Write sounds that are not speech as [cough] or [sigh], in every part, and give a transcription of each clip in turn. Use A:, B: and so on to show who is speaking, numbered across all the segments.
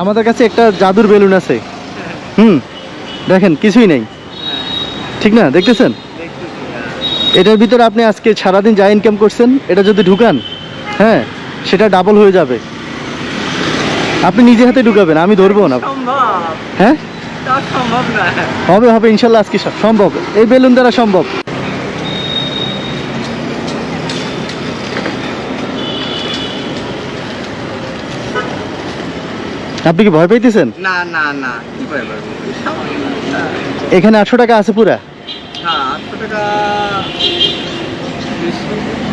A: আমাদের কাছে একটা জাদুর বেলুন আছে। হুম দেখেন কিছুই নেই। ঠিক না? দেখতেছেন? এটার ভিতরে আপনি আজকে সারাদিন যা ইনকাম করছেন এটা যদি ঢুকান হ্যাঁ সেটা ডাবল হয়ে যাবে। আপনি নিজে হাতে ঢুকাবেন আমি ধরবো না। হ্যাঁ? হবে হবে ইনশাল্লাহ আজকে সম্ভব। এই বেলুন দ্বারা সম্ভব। আপনি কি ভয় পাইতেছেন
B: না না না কি করে পারব
A: এখানে আটশো টাকা আছে পুরা?
B: হ্যাঁ আটশো টাকা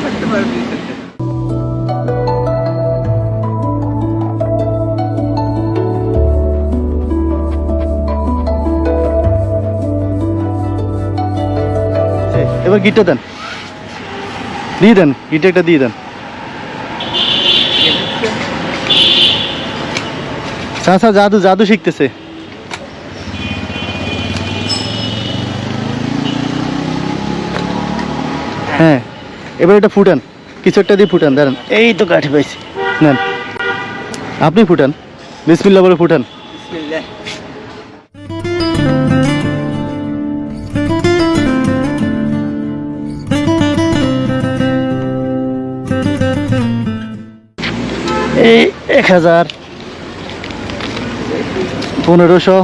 B: থাকতে
A: এবার গিটটা দেন। দিয়ে দেন গিটে একটা দিয়ে দেন। চাচা জাদু জাদু শিখতেছে। হ্যাঁ এবার এটা ফুটান। কিছু একটা দিয়ে ফুটান দাঁড়ান। এই তো কাঠি পাইছি। নেন। আপনি ফুটান। বিসমিল্লা বলে ফুটান। এই এক হাজার পনেরোশো।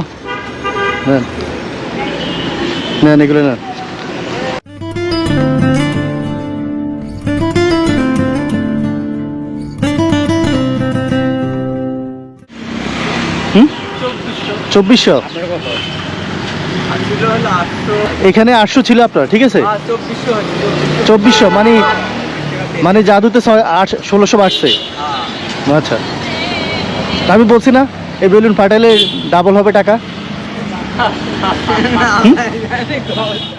A: নেন। নেন, এগুলো নেন।
B: চব্বিশশো।
A: এখানে আটশো ছিল আপনার, ঠিক আছে?
B: চব্বিশশো
A: মানে মানে জাদুতে ষোলোশো বাড়ছে। আচ্ছা। আমি বলছি না? এই বেলুন ফাটালে ডাবল হবে টাকা? [laughs]